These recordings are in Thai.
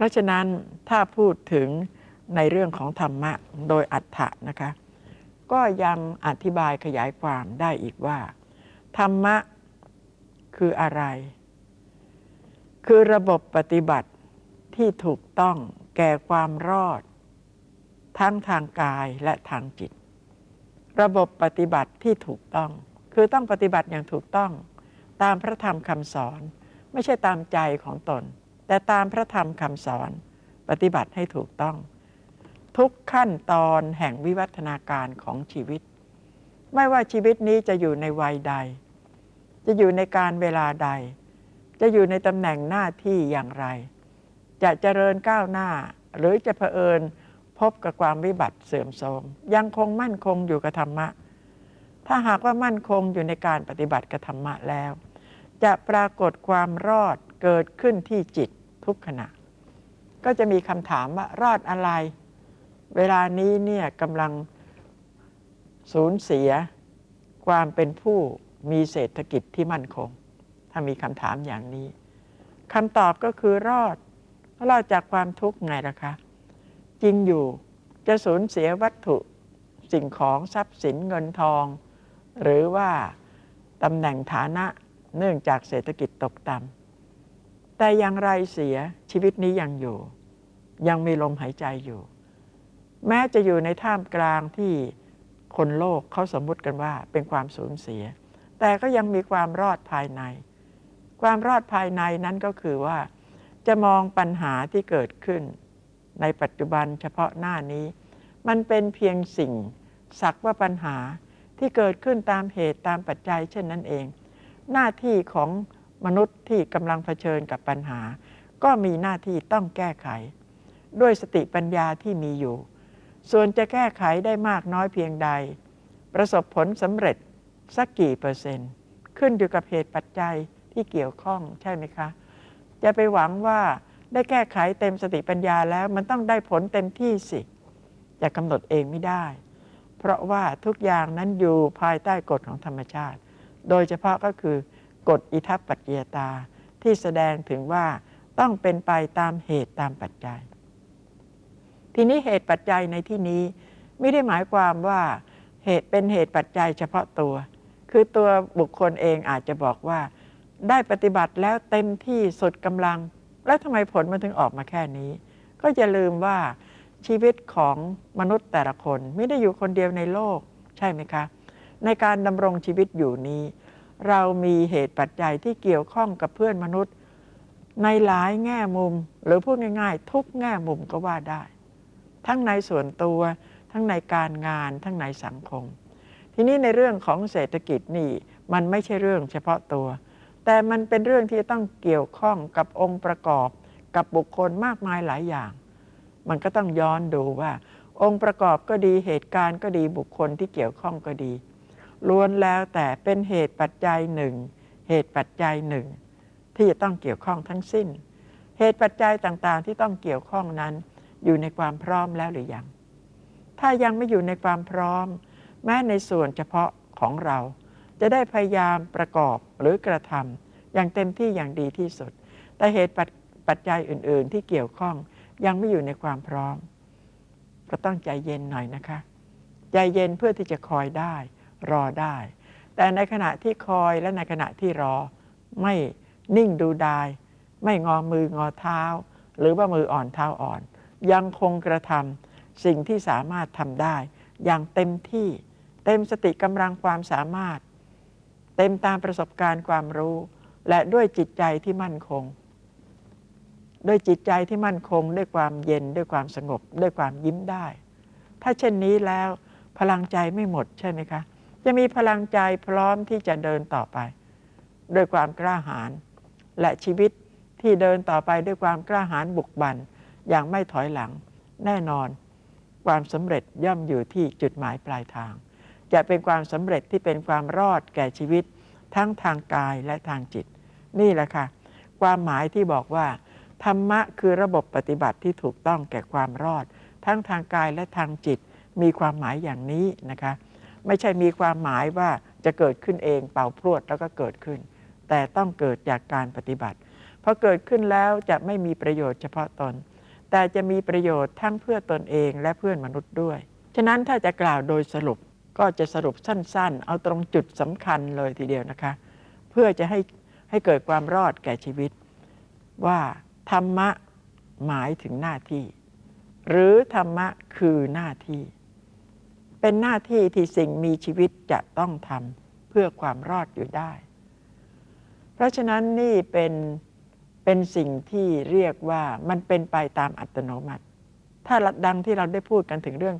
ราะฉะนั้นถ้าพูดถึงในเรื่องของธรรมะโดยอัฏฐะนะคะ ก็ยังอธิบายขยายความได้อีกว่า ธรรมะคืออะไร คือระบบปฏิบัติที่ถูกต้องแก่ความรอด ทั้งทางกายและทางจิต ระบบปฏิบัติที่ถูกต้อง คือต้องปฏิบัติอย่างถูกต้อง ตามพระธรรมคำสอน ไม่ใช่ตามใจของตน แต่ตามพระธรรมคำสอน ปฏิบัติให้ถูกต้อง ทุกขั้นตอนแห่งวิวัฒนาการของชีวิต ไม่ว่าชีวิตนี้จะอยู่ในวัยใด จะอยู่ในการเวลาใด จะอยู่ในตำแหน่งหน้าที่อย่างไร จะเจริญก้าวหน้า หรือจะเผอิญพบกับความวิบัติเสื่อมโทรมยังคงมั่นคงอยู่กับธรรมะ ถ้าหากว่ามั่นคงอยู่ในการปฏิบัติกับธรรมะแล้ว จะปรากฏความรอดเกิดขึ้นที่จิต ทุกขณะ ก็จะมีคำถามว่ารอดอะไร เวลานี้เนี่ยกำลังสูญเสียความเป็นผู้มีเศรษฐกิจที่มั่นคง ถ้ามีคำถามอย่างนี้คำตอบก็คือรอดรอดจากความทุกข์ไงล่ะคะ จริงอยู่จะสูญเสียวัตถุสิ่งของทรัพย์สินเงินทอง หรือว่าตำแหน่งฐานะเนื่องจากเศรษฐกิจตกต่ำ แต่อย่างไรเสียชีวิตนี้ยังอยู่ ยังมีลมหายใจอยู่ แม้จะอยู่ในท่ามกลางที่คนโลกเขาสมมุติกันว่าเป็นความสูญเสีย แต่ก็ยังมีความรอดภายใน ความรอดภายในนั้นก็คือว่า จะมองปัญหาที่เกิดขึ้น ในปัจจุบันเฉพาะหน้านี้ มันเป็นเพียงสิ่ง สักว่าปัญหาที่เกิดขึ้นตามเหตุตามปัจจัยเช่นนั้นเอง หน้าที่ของ มนุษย์ที่กำลังเผชิญกับปัญหา ก็มีหน้าที่ต้องแก้ไข ด้วยสติปัญญาที่มีอยู่ ส่วนจะแก้ไขได้มากน้อยเพียงใด ประสบผลสำเร็จสักกี่เปอร์เซ็นต์ ขึ้นอยู่กับเหตุปัจจัยที่เกี่ยวข้องใช่ไหมคะ จะไปหวังว่าได้แก้ไขเต็มสติปัญญาแล้วมันต้องได้ผลเต็มที่สิจะกำหนดเองไม่ได้ เพราะว่าทุกอย่างนั้นอยู่ภายใต้กฎของธรรมชาติ โดยเฉพาะก็คือ กฎอิทัปปัจจยตาที่แสดงถึงว่าต้องเป็นไปตามเหตุตามปัจจัย ทีนี้เหตุปัจจัยในที่นี้ไม่ได้หมายความว่าเหตุเป็นเหตุปัจจัยเฉพาะตัว คือตัวบุคคลเองอาจจะบอกว่า ได้ปฏิบัติแล้วเต็มที่สุดกำลัง แล้วทำไมผลมันถึงออกมาแค่นี้ ก็จะลืมว่าชีวิตของมนุษย์แต่ละคนไม่ได้อยู่คนเดียวในโลกใช่ไหมคะ ในการดำรงชีวิตอยู่นี้ เรามีเหตุปัจจัยที่เกี่ยวข้องกับเพื่อนมนุษย์ ในหลายแง่มุม หรือพูดง่าย ๆ ทุกแง่มุมก็ว่าได้ ทั้งในส่วนตัว ทั้งในการงาน ทั้งในสังคม ทีนี้ในเรื่องของเศรษฐกิจนี่มันไม่ใช่เรื่องเฉพาะตัว แต่มันเป็นเรื่องที่ต้องเกี่ยวข้องกับองค์ประกอบ กับบุคคลมากมายหลายอย่าง มันก็ต้องย้อนดูว่า องค์ประกอบก็ดีเหตุการณ์ก็ดีบุคคลที่เกี่ยวข้องก็ดี ล้วนแล้วแต่เป็นเหตุปัจจัยหนึ่ง เหตุปัจจัยหนึ่ง ที่จะต้องเกี่ยวข้องทั้งสิ้น เหตุปัจจัยต่างๆ ที่ต้องเกี่ยวข้องนั้น อยู่ในความพร้อมแล้วหรือยัง ถ้ายังไม่อยู่ในความพร้อม แม้ในส่วนเฉพาะของเรา จะได้พยายามประกอบหรือกระทำอย่างเต็มที่อย่างดีที่สุด แต่เหตุปัจจัยอื่น ๆ ที่เกี่ยวข้องยังไม่อยู่ในความพร้อม ก็ต้องใจเย็นหน่อยนะคะ ใจเย็นเพื่อที่จะคอยได้ รอได้ แต่ในขณะที่คอยและในขณะที่รอ ไม่นิ่งดูดาย ไม่งอมืองอเท้า หรือว่ามืออ่อนเท้าอ่อน ยังคงกระทำสิ่งที่สามารถทำได้ อย่างเต็มที่เต็มสติกำลังความสามารถ เต็มตามประสบการณ์ความรู้ และด้วยจิตใจที่มั่นคงด้วยจิตใจที่มั่นคงด้วยความเย็นด้วยความสงบ ด้วยความยิ้มได้ ถ้าเช่นนี้แล้วพลังใจไม่หมดใช่ไหมคะ จะมีพลังใจพร้อมที่จะเดินต่อไป ด้วยความกล้าหาญและชีวิตที่เดินต่อไปด้วยความกล้าหาญบุกบันอย่างไม่ถอยหลัง แน่นอน ความสำเร็จย่อมอยู่ที่จุดหมายปลายทาง จะเป็นความสำเร็จที่เป็นความรอดแก่ชีวิต ทั้งทางกายและทางจิต นี่แหละค่ะ ความหมายที่บอกว่า ธรรมะคือระบบปฏิบัติที่ถูกต้องแก่ความรอด ทั้งทางกายและทางจิต มีความหมายอย่างนี้นะคะ ไม่ใช่มีความหมายว่าจะเกิดขึ้นเองเป่าพรวดแล้วก็เกิดขึ้น แต่ต้องเกิดจากการปฏิบัติพอเกิดขึ้นแล้วจะไม่มีประโยชน์เฉพาะตน แต่จะมีประโยชน์ทั้งเพื่อตนเองและเพื่อนมนุษย์ด้วย ฉะนั้นถ้าจะกล่าวโดยสรุปก็จะสรุปสั้นๆ เอาตรงจุดสำคัญเลยทีเดียวนะคะ เพื่อจะให้ให้เกิดความรอดแก่ชีวิต ว่าธรรมะหมายถึงหน้าที่ หรือธรรมะคือหน้าที่ เป็นหน้าที่ที่สิ่งมีชีวิตจะต้องทำเพื่อความรอดอยู่ได้ เพราะฉะนั้นนี่เป็นเป็นสิ่งที่เรียกว่ามันเป็นไปตามอัตโนมัติ ถ้าดังที่เราได้พูดกันถึงเรื่อง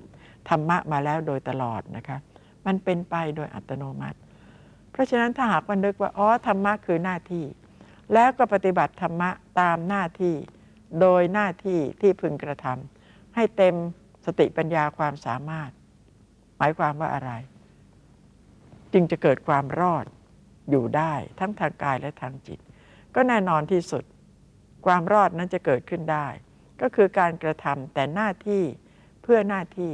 ธรรมะมาแล้วโดยตลอดนะคะมันเป็นไปโดยอัตโนมัติ เพราะฉะนั้นถ้าหากวันนึกว่าอ๋อธรรมะคือหน้าที่ แล้วก็ปฏิบัติธรรมะตามหน้าที่ โดยหน้าที่ที่พึงกระทำให้เต็มสติปัญญาความสามารถ หมายความว่าอะไร จึงจะเกิดความรอดอยู่ได้ทั้งทางกายและทางจิต ก็แน่นอนที่สุด ความรอดนั้นจะเกิดขึ้นได้ ก็คือการกระทำแต่หน้าที่เพื่อหน้าที่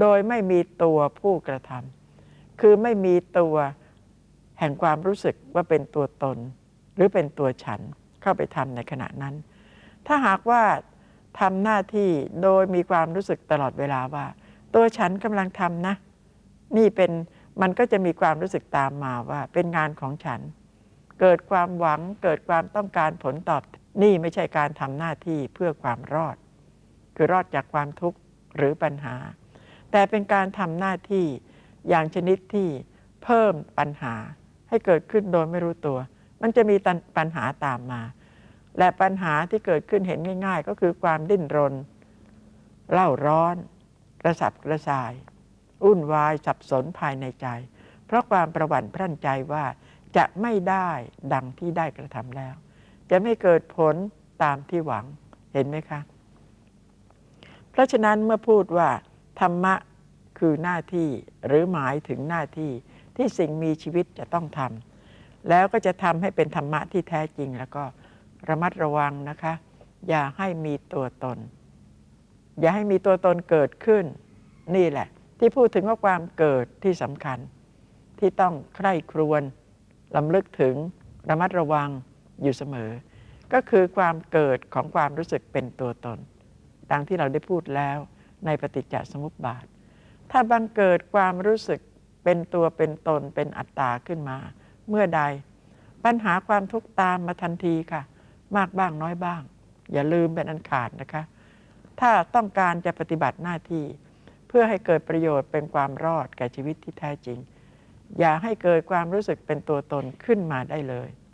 โดยไม่มีตัวผู้กระทำคือไม่มีตัวแห่งความรู้สึกว่าเป็นตัวตน หรือเป็นตัวฉันเข้าไปทำในขณะนั้น ถ้าหากว่าทำหน้าที่โดยมีความรู้สึกตลอดเวลาว่า ตัวฉันกำลังทำนะ นี่เป็นมันก็จะมีความรู้สึกตามมาว่าเป็นงานของฉัน เกิดความหวังเกิดความต้องการผลตอบ นี่ไม่ใช่การทำหน้าที่เพื่อความรอด คือรอดจากความทุกข์หรือปัญหา แต่เป็นการทำหน้าที่อย่างชนิดที่เพิ่มปัญหาให้เกิดขึ้นโดยไม่รู้ตัว มันจะมีปัญหาตามมา และปัญหาที่เกิดขึ้นเห็นง่าย ๆ ก็คือความดิ้นรน เล่าร้อน กระสับกระส่าย อุ่นวายสับสนภายในใจ เพราะความประวั่นพรั่นใจว่าจะไม่ได้ดังที่ได้กระทำแล้ว จะไม่เกิดผลตามที่หวังเห็นไหมคะ เพราะฉะนั้นเมื่อพูดว่า ธรรมะคือหน้าที่หรือหมายถึงหน้าที่ที่สิ่งมีชีวิตจะต้องทำแล้วก็จะทำให้เป็นธรรมะที่แท้จริงแล้วก็ระมัดระวังนะคะ อย่าให้มีตัวตน อย่าให้มีตัวตนเกิดขึ้น นี่แหละ ที่พูดถึงว่าความเกิดที่สำคัญ ที่ต้องใคร่ครวญลำลึกถึงระมัดระวังอยู่เสมอ ก็คือความเกิดของความรู้สึกเป็นตัวตน ดังที่เราได้พูดแล้วในปฏิจจสมุปบาท ถ้าบังเกิดความรู้สึกเป็นตัวเป็นตนเป็นอัตตาขึ้นมา เมื่อใด ปัญหาความทุกข์ตามมาทันทีค่ะ มากบ้างน้อยบ้าง อย่าลืมเป็นอันขาดนะคะ ถ้าต้องการจะปฏิบัติหน้าที่ เพื่อให้เกิดประโยชน์เป็นความรอดแก่ชีวิตที่แท้จริง อย่าให้เกิดความรู้สึกเป็นตัวตนขึ้นมาได้เลย